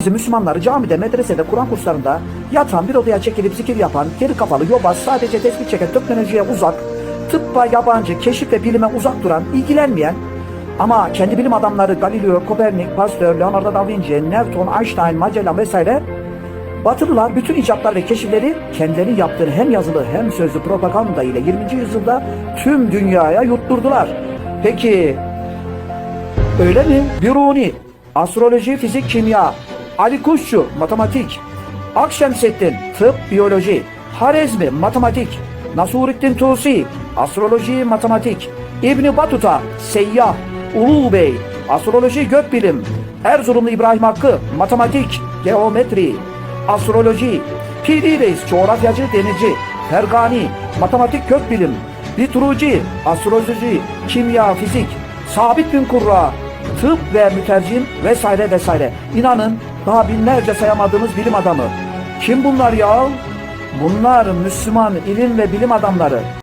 Bizim Müslümanları camide, medresede, Kur'an kurslarında yatan bir odaya çekilip zikir yapan, geri kafalı, yobaz, sadece tespih çeken, teknolojiye uzak, tıbba yabancı, keşif ve bilime uzak duran, ilgilenmeyen ama kendi bilim adamları Galileo, Kopernik, Pasteur, Leonardo da Vinci, Newton, Einstein, Magellan vesaire Batılılar bütün icatlar ve keşifleri kendilerinin yaptığı hem yazılı hem sözlü propaganda ile 20. yüzyılda tüm dünyaya yutturdular. Peki Öyle mi? Biruni, astroloji, fizik, kimya, Ali Kuşçu, matematik, Akşemseddin, tıp, biyoloji, Harezmi, matematik, Nasurettin Tusi, astroloji, matematik, İbni Batuta, seyyah, Ulu Bey, astroloji, gökbilim, Erzurumlu İbrahim Hakkı, matematik, geometri, astroloji, Piri Reis, coğrafyacı, denizci, Fergani, matematik, gökbilim, Bitruci, astroloji, kimya, fizik, Sabit bin Kurra, tıp ve mütercim vesaire vesaire. İnanın daha binlerce sayamadığımız bilim adamı. Kim bunlar ya? Bunlar Müslüman ilim ve bilim adamları.